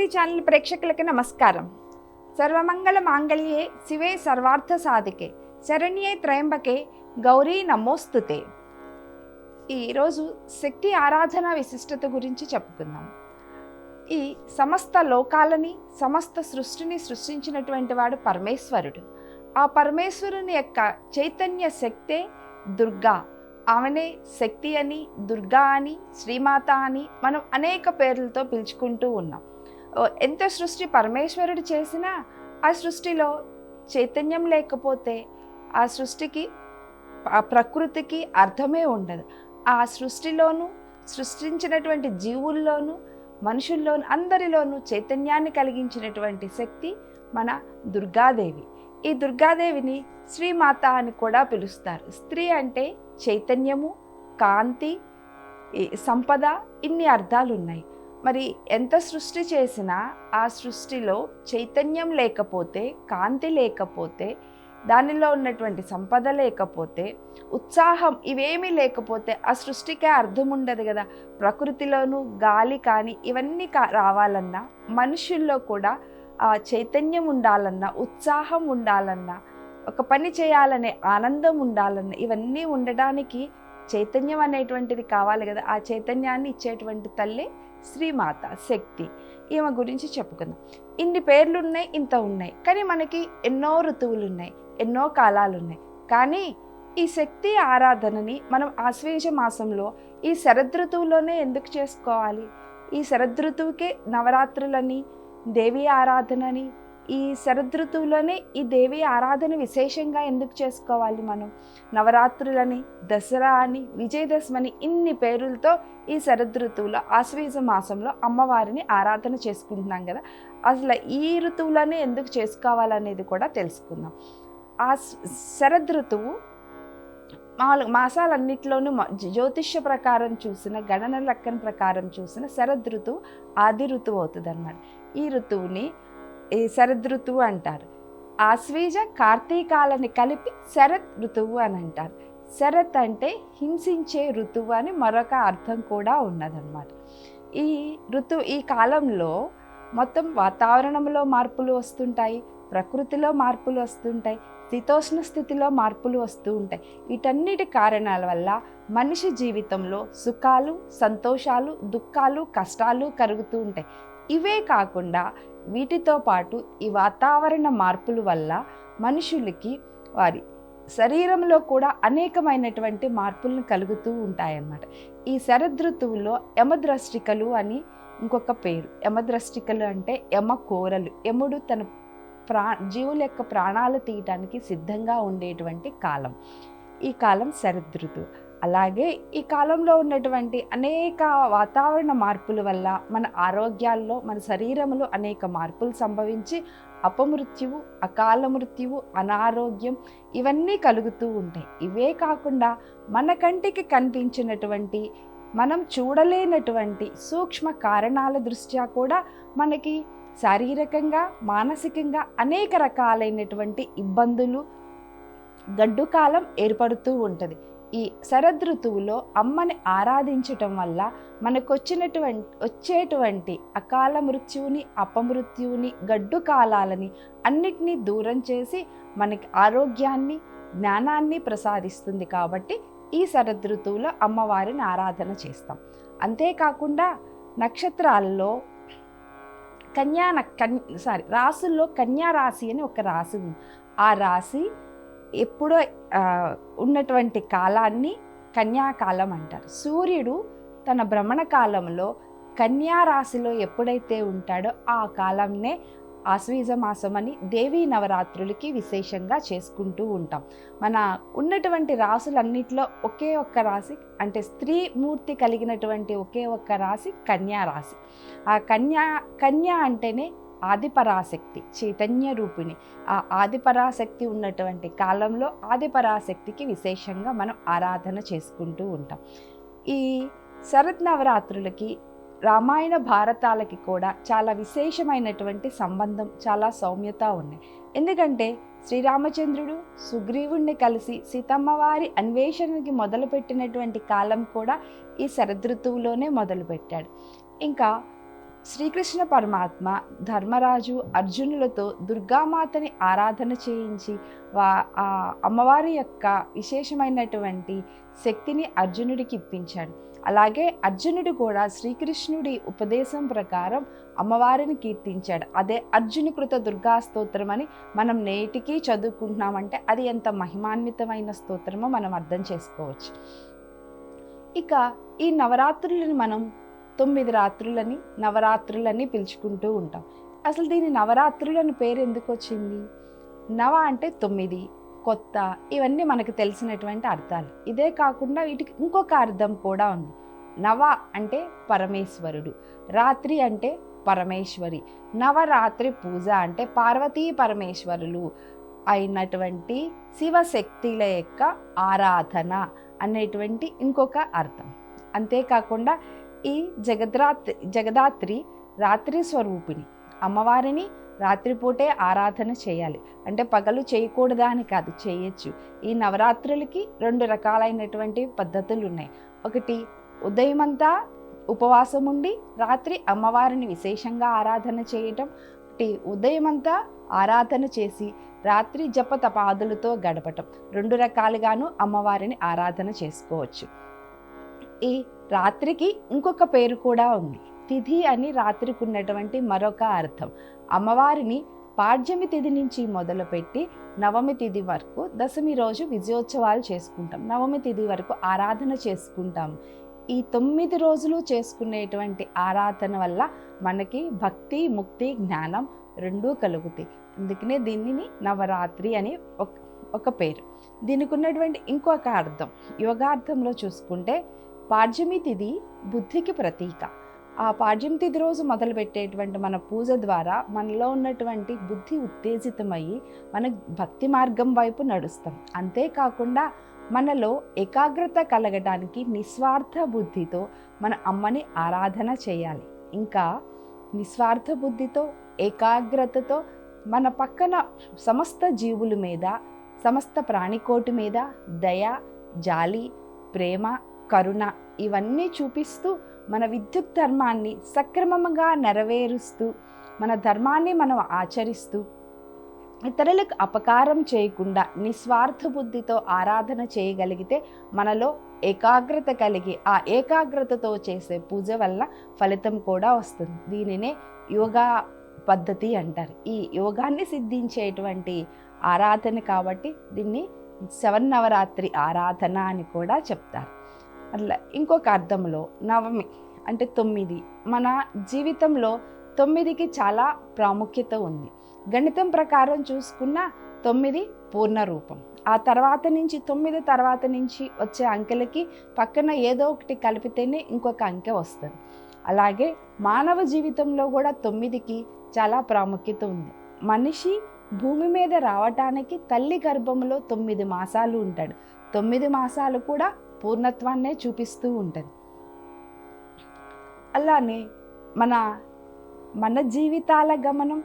భక్తి ఛానల్ ప్రేక్షకులకి నమస్కారం. సర్వమంగళ మాంగళ్యే శివే సర్వార్థ సాధికే శరణ్యే త్రయంబకే గౌరీ నమోస్తుతే. ఈరోజు శక్తి ఆరాధన విశిష్టత గురించి చెప్పుకుందాం. ఈ సమస్త లోకాలని సమస్త సృష్టిని సృష్టించినటువంటి వాడు పరమేశ్వరుడు. ఆ పరమేశ్వరుని యొక్క చైతన్య శక్తే దుర్గా. ఆమెనే శక్తి అని దుర్గా అని శ్రీమాత అని మనం అనేక పేర్లతో పిలుచుకుంటూ ఉన్నాం. ఎంత సృష్టి పరమేశ్వరుడు చేసినా ఆ సృష్టిలో చైతన్యం లేకపోతే ఆ సృష్టికి ఆ ప్రకృతికి అర్థమే ఉండదు. ఆ సృష్టిలోనూ సృష్టించినటువంటి జీవుల్లోనూ మనుషుల్లోనూ అందరిలోనూ చైతన్యాన్ని కలిగించినటువంటి శక్తి మన దుర్గాదేవి. ఈ దుర్గాదేవిని శ్రీమాత అని కూడా పిలుస్తారు. స్త్రీ అంటే చైతన్యము కాంతి సంపద ఇన్ని అర్థాలు ఉన్నాయి మరి ఎంత సృష్టి చేసినా ఆ సృష్టిలో చైతన్యం లేకపోతే కాంతి లేకపోతే దానిలో ఉన్నటువంటి సంపద లేకపోతే ఉత్సాహం ఇవేమీ లేకపోతే ఆ సృష్టికే అర్థం ఉండదు కదా. ప్రకృతిలోనూ గాలి కానీ ఇవన్నీ కా రావాలన్నా మనుషుల్లో కూడా ఆ చైతన్యం ఉండాలన్నా ఉత్సాహం ఉండాలన్నా ఒక పని చేయాలనే ఆనందం ఉండాలన్నా ఇవన్నీ ఉండడానికి చైతన్యం అనేటువంటిది కావాలి కదా. ఆ చైతన్యాన్ని ఇచ్చేటువంటి తల్లి శ్రీమాత శక్తి. ఈమె గురించి చెప్పుకుందాం. ఇన్ని పేర్లు ఉన్నాయి ఇంత ఉన్నాయి. కానీ మనకి ఎన్నో ఋతువులు ఉన్నాయి ఎన్నో కాలాలు ఉన్నాయి కానీ ఈ శక్తి ఆరాధనని మనం ఆశ్వేజ మాసంలో ఈ శరదృతువులోనే ఎందుకు చేసుకోవాలి? ఈ శరదృతువుకే నవరాత్రులని దేవి ఆరాధనని ఈ శరదృతువులోనే ఈ దేవి ఆరాధన విశేషంగా ఎందుకు చేసుకోవాలి మనం? నవరాత్రులని దసరా అని విజయదశమని ఇన్ని పేరులతో ఈ శరదృతువులో ఆశ్వీజ మాసంలో అమ్మవారిని ఆరాధన చేసుకుంటున్నాం కదా. అసలు ఈ ఋతువులోనే ఎందుకు చేసుకోవాలనేది కూడా తెలుసుకుందాం. ఆ శరదృతువు మామూలుగా మాసాలన్నింటిలోనూ మ- జ్యోతిష్య ప్రకారం చూసిన గణన లెక్కన ప్రకారం చూసిన శరద్ ఋతువు ఆది ఋతువు అవుతుంది అన్నమాట ఈ ఋతువుని ఈ శరద్ ఋతువు అంటారు. ఆశ్వీజ కార్తీకాలని కలిపి శరత్ ఋతువు అని అంటారు. శరత్ అంటే హింసించే ఋతువు అని మరొక అర్థం కూడా ఉన్నదన్నమాట. ఈ ఋతువు ఈ కాలంలో మొత్తం వాతావరణంలో మార్పులు వస్తుంటాయి ప్రకృతిలో మార్పులు వస్తుంటాయి శీతోష్ణ స్థితిలో మార్పులు వస్తూ ఉంటాయి. వీటన్నిటి కారణాల వల్ల మనిషి జీవితంలో సుఖాలు సంతోషాలు దుఃఖాలు కష్టాలు కరుగుతూ ఉంటాయి. ఇవే కాకుండా వీటితో పాటు ఈ వాతావరణ మార్పుల వల్ల మనుషులకి వారి శరీరంలో కూడా అనేకమైనటువంటి మార్పులను కలుగుతూ ఉంటాయన్నమాట. ఈ శరదృతువులో యమద్రష్టికలు అని ఇంకొక పేరు. యమద్రష్టికలు అంటే యమ కోరలు. యముడు తన ప్రా జీవుల యొక్క ప్రాణాలు తీయటానికి సిద్ధంగా ఉండేటువంటి కాలం. ఈ కాలం శరదృతువు. అలాగే ఈ కాలంలో ఉన్నటువంటి అనేక వాతావరణ మార్పుల వల్ల మన ఆరోగ్యాల్లో మన శరీరంలో అనేక మార్పులు సంభవించి అపమృత్యువు అకాల మృత్యువు అనారోగ్యం ఇవన్నీ కలుగుతూ ఉంటాయి. ఇవే కాకుండా మన కంటికి కనిపించినటువంటి మనం చూడలేనటువంటి సూక్ష్మ కారణాల దృష్ట్యా కూడా మనకి శారీరకంగా మానసికంగా అనేక రకాలైనటువంటి ఇబ్బందులు గడ్డు కాలం ఏర్పడుతూ ఉంటుంది. ఈ శరదృతువులో అమ్మని ఆరాధించటం వల్ల మనకొచ్చినటువంటి వచ్చేటువంటి అకాల మృత్యువుని అపమృత్యువుని గడ్డు కాలాలని అన్నిటినీ దూరం చేసి మనకి ఆరోగ్యాన్ని జ్ఞానాన్ని ప్రసాదిస్తుంది కాబట్టి ఈ శరదృతువులో అమ్మవారిని ఆరాధన చేస్తాం. అంతేకాకుండా నక్షత్రాల్లో కన్యా కన్ సారీ రాసుల్లో కన్యా రాశి అని ఒక రాశి ఉంది. ఆ రాశి ఎప్పుడో ఉన్నటువంటి కాలాన్ని కన్యాకాలం అంటారు. సూర్యుడు తన భ్రమణ కాలంలో కన్యా రాశిలో ఎప్పుడైతే ఉంటాడో ఆ కాలంనే ఆశ్వీజ మాసం అని దేవీ నవరాత్రులకి విశేషంగా చేసుకుంటూ ఉంటాం. మన ఉన్నటువంటి రాసులన్నిటిలో ఒకే ఒక్క రాశి అంటే స్త్రీ మూర్తి కలిగినటువంటి ఒకే ఒక్క రాశి కన్యా రాశి. ఆ కన్యా కన్యా అంటేనే ఆదిపరాశక్తి చైతన్య రూపిణి ఆ ఆదిపరాశక్తి ఉన్నటువంటి కాలంలో ఆదిపరాశక్తికి విశేషంగా మనం ఆరాధన చేసుకుంటూ ఉంటాం. ఈ శరత్ నవరాత్రులకి రామాయణ భారతాలకి కూడా చాలా విశేషమైనటువంటి సంబంధం చాలా సౌమ్యత ఉన్నాయి. ఎందుకంటే శ్రీరామచంద్రుడు సుగ్రీవుణ్ణి కలిసి సీతమ్మవారి అన్వేషణకి మొదలుపెట్టినటువంటి కాలం కూడా ఈ శరదృతువులోనే మొదలుపెట్టాడు. ఇంకా శ్రీకృష్ణ పరమాత్మ ధర్మరాజు అర్జునులతో దుర్గామాతని ఆరాధన చేయించి వా ఆ అమ్మవారి యొక్క విశేషమైనటువంటి శక్తిని అర్జునుడికి ఇప్పించాడు. అలాగే అర్జునుడు కూడా శ్రీకృష్ణుడి ఉపదేశం ప్రకారం అమ్మవారిని కీర్తించాడు. అదే అర్జునికృత దుర్గా స్తోత్రం అని మనం నేటికి చదువుకుంటున్నామంటే అది ఎంత మహిమాన్వితమైన స్తోత్రమో మనం అర్థం చేసుకోవచ్చు. ఇక ఈ నవరాత్రులను మనం తొమ్మిది రాత్రులని నవరాత్రులని పిలుచుకుంటూ ఉంటాం. అసలు దీని నవరాత్రులని పేరు ఎందుకు వచ్చింది? నవ అంటే తొమ్మిది కొత్త ఇవన్నీ మనకు తెలిసినటువంటి అర్థాలు. ఇదే కాకుండా వీటికి ఇంకొక అర్థం కూడా ఉంది. నవ అంటే పరమేశ్వరుడు రాత్రి అంటే పరమేశ్వరి నవరాత్రి పూజ అంటే పార్వతీ పరమేశ్వరులు అయినటువంటి శివశక్తుల యొక్క ఆరాధన అనేటువంటి ఇంకొక అర్థం. అంతేకాకుండా ఈ జగద్రాత్రి జగదాత్రి రాత్రి స్వరూపిణి. అమ్మవారిని రాత్రిపూటే ఆరాధన చేయాలి. అంటే పగలు చేయకూడదా అని కాదు చేయొచ్చు. ఈ నవరాత్రులకి రెండు రకాలైనటువంటి పద్ధతులు ఉన్నాయి ఒకటి ఉదయమంతా ఉపవాసం ఉండి రాత్రి అమ్మవారిని విశేషంగా ఆరాధన చేయటం. ఒకటి ఉదయమంతా ఆరాధన చేసి రాత్రి జప తపాదులతో గడపటం. రెండు రకాలుగాను అమ్మవారిని ఆరాధన చేసుకోవచ్చు. ఈ రాత్రికి ఇంకొక పేరు కూడా ఉంది. తిథి అని రాత్రికి ఉన్నటువంటి మరొక అర్థం. అమ్మవారిని పాడ్యమి తిథి నుంచి మొదలుపెట్టి నవమి తిథి వరకు దశమి రోజు విజయోత్సవాలు చేసుకుంటాం. నవమి తిథి వరకు ఆరాధన చేసుకుంటాం. ఈ తొమ్మిది రోజులు చేసుకునేటువంటి ఆరాధన వల్ల మనకి భక్తి ముక్తి జ్ఞానం రెండూ కలుగుతాయి. అందుకనే దీనిని నవరాత్రి అని ఒక ఒక పేరు. దీనికి ఉన్నటువంటి ఇంకొక అర్థం. యోగార్థంలో చూసుకుంటే పాడ్యమి తిథి బుద్ధికి ప్రతీక. ఆ పాడ్యం తిథి రోజు మొదలుపెట్టేటువంటి మన పూజ ద్వారా మనలో ఉన్నటువంటి బుద్ధి ఉత్తేజితమయ్యి మన భక్తి మార్గం వైపు నడుస్తాం. అంతేకాకుండా మనలో ఏకాగ్రత కలగడానికి నిస్వార్థ బుద్ధితో మన అమ్మని ఆరాధన చేయాలి. ఇంకా నిస్వార్థ బుద్ధితో ఏకాగ్రతతో మన పక్కన సమస్త జీవుల మీద సమస్త ప్రాణికోటి మీద దయ జాలి ప్రేమ కరుణ ఇవన్నీ చూపిస్తూ మన విద్యుత్ ధర్మాన్ని సక్రమంగా నెరవేరుస్తూ మన ధర్మాన్ని మనం ఆచరిస్తూ ఇతరులకు అపకారం చేయకుండా నిస్వార్థ బుద్ధితో ఆరాధన చేయగలిగితే మనలో ఏకాగ్రత కలిగి ఆ ఏకాగ్రతతో చేసే పూజ వల్ల ఫలితం కూడా వస్తుంది. దీనినే యోగా పద్ధతి అంటారు. ఈ యోగాన్ని సిద్ధించేటువంటి ఆరాధన కాబట్టి దీన్ని శవన్నవరాత్రి ఆరాధన అని కూడా చెప్తారు. అట్లా. ఇంకొక అర్థంలో నవమి అంటే తొమ్మిది. మన జీవితంలో తొమ్మిదికి చాలా ప్రాముఖ్యత ఉంది. గణితం ప్రకారం చూసుకున్న తొమ్మిది పూర్ణ రూపం. ఆ తర్వాత నుంచి తొమ్మిది తర్వాత నుంచి వచ్చే అంకెలకి పక్కన ఏదో ఒకటి కలిపితేనే ఇంకొక అంకె వస్తుంది. అలాగే మానవ జీవితంలో కూడా తొమ్మిదికి చాలా ప్రాముఖ్యత ఉంది. మనిషి భూమి మీద రావటానికి తల్లి గర్భంలో తొమ్మిది మాసాలు ఉంటాడు. తొమ్మిది మాసాలు కూడా పూర్ణత్వాన్నే చూపిస్తూ ఉంటుంది. అలానే మన మన జీవితాల గమనం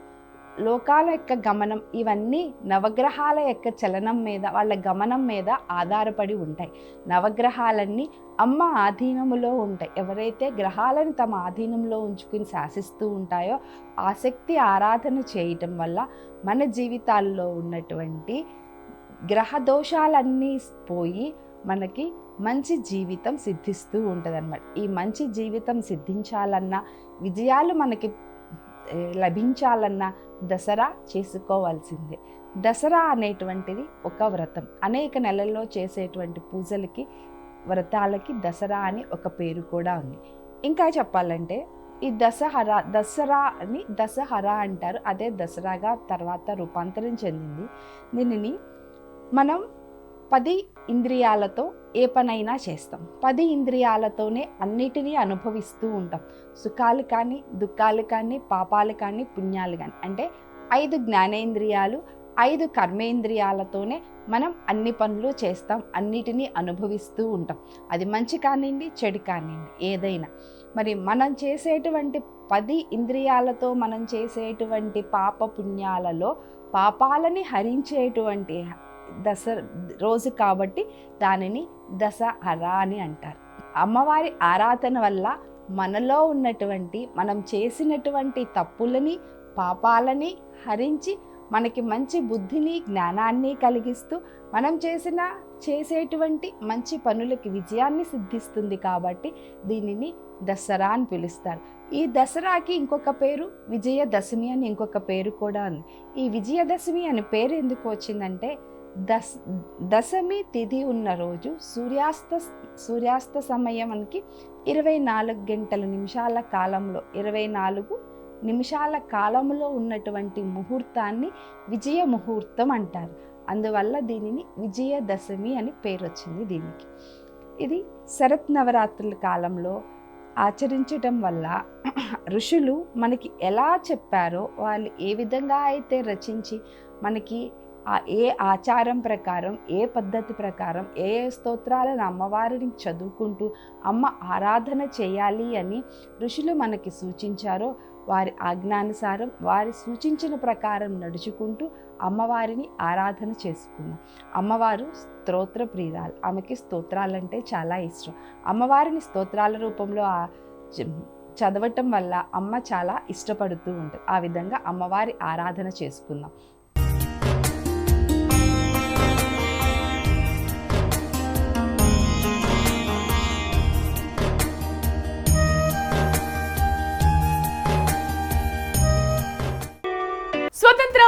లోకాల యొక్క గమనం ఇవన్నీ నవగ్రహాల యొక్క చలనం మీద వాళ్ళ గమనం మీద ఆధారపడి ఉంటాయి. నవగ్రహాలన్నీ అమ్మ ఆధీనములో ఉంటాయి. ఎవరైతే గ్రహాలను తమ ఆధీనంలో ఉంచుకుని శాసిస్తూ ఉంటాయో ఆసక్తి ఆరాధన చేయటం వల్ల మన జీవితాల్లో ఉన్నటువంటి గ్రహ దోషాలన్నీ పోయి మనకి మంచి జీవితం సిద్ధిస్తూ ఉంటుంది అనమాట ఈ మంచి జీవితం సిద్ధించాలన్నా విజయాలు మనకి లభించాలన్నా దసరా చేసుకోవాల్సిందే. దసరా అనేటువంటిది ఒక వ్రతం. అనేక నెలల్లో చేసేటువంటి పూజలకి వ్రతాలకి దసరా అని ఒక పేరు కూడా ఉంది. ఇంకా చెప్పాలంటే ఈ దసహరా దసరా అని దసహరా అంటారు. అదే దసరాగా తర్వాత రూపాంతరం చెందింది. దీనిని మనం పది ఇంద్రియాలతో ఏ పనైనా చేస్తాం. పది ఇంద్రియాలతోనే అన్నిటినీ అనుభవిస్తూ ఉంటాం. సుఖాలు కానీ దుఃఖాలు కానీ పాపాలు కానీ పుణ్యాలు కానీ. అంటే ఐదు జ్ఞానేంద్రియాలు ఐదు కర్మేంద్రియాలతోనే మనం అన్ని పనులు చేస్తాం. అన్నిటినీ అనుభవిస్తూ ఉంటాం. అది మంచి కానివ్వండి చెడు కానివ్వండి ఏదైనా. మరి మనం చేసేటువంటి పది ఇంద్రియాలతో మనం చేసేటువంటి పాప పుణ్యాలలో పాపాలని హరించేటువంటి దస రోజు కాబట్టి దానిని దసహర అని అంటారు. అమ్మవారి ఆరాధన వల్ల మనలో ఉన్నటువంటి మనం చేసినటువంటి తప్పులని పాపాలని హరించి మనకి మంచి బుద్ధిని జ్ఞానాన్ని కలిగిస్తూ మనం చేసిన చేసేటువంటి మంచి పనులకి విజయాన్ని సిద్ధిస్తుంది కాబట్టి దీనిని దసరా అని పిలుస్తారు. ఈ దసరాకి ఇంకొక పేరు విజయదశమి అని ఇంకొక పేరు కూడా ఉంది. ఈ విజయదశమి అనే పేరు ఎందుకు వచ్చిందంటే దశ దశమి తిథి ఉన్న రోజు సూర్యాస్త సూర్యాస్త సమయానికి ఇరవై నాలుగు గంటల నిమిషాల కాలంలో ఇరవై నాలుగు నిమిషాల కాలంలో ఉన్నటువంటి ముహూర్తాన్ని విజయ ముహూర్తం అంటారు. అందువల్ల దీనిని విజయదశమి అని పేరు వచ్చింది దీనికి. ఇది శరత్ నవరాత్రుల కాలంలో ఆచరించటం వల్ల ఋషులు మనకి ఎలా చెప్పారో వాళ్ళు ఏ విధంగా అయితే రచించి మనకి ఆ ఏ ఆచారం ప్రకారం ఏ పద్ధతి ప్రకారం ఏ ఏ స్తోత్రాలను అమ్మవారిని చదువుకుంటూ అమ్మ ఆరాధన చేయాలి అని ఋషులు మనకి సూచించారో వారి ఆజ్ఞానుసారం వారి సూచించిన ప్రకారం నడుచుకుంటూ అమ్మవారిని ఆరాధన చేసుకున్నాం అమ్మవారు స్తోత్ర ప్రియురాలు. ఆమెకి స్తోత్రాలంటే చాలా ఇష్టం. అమ్మవారిని స్తోత్రాల రూపంలో చదవటం వల్ల అమ్మ చాలా ఇష్టపడుతూ ఉంటుంది. ఆ విధంగా అమ్మవారి ఆరాధన చేసుకుందాం.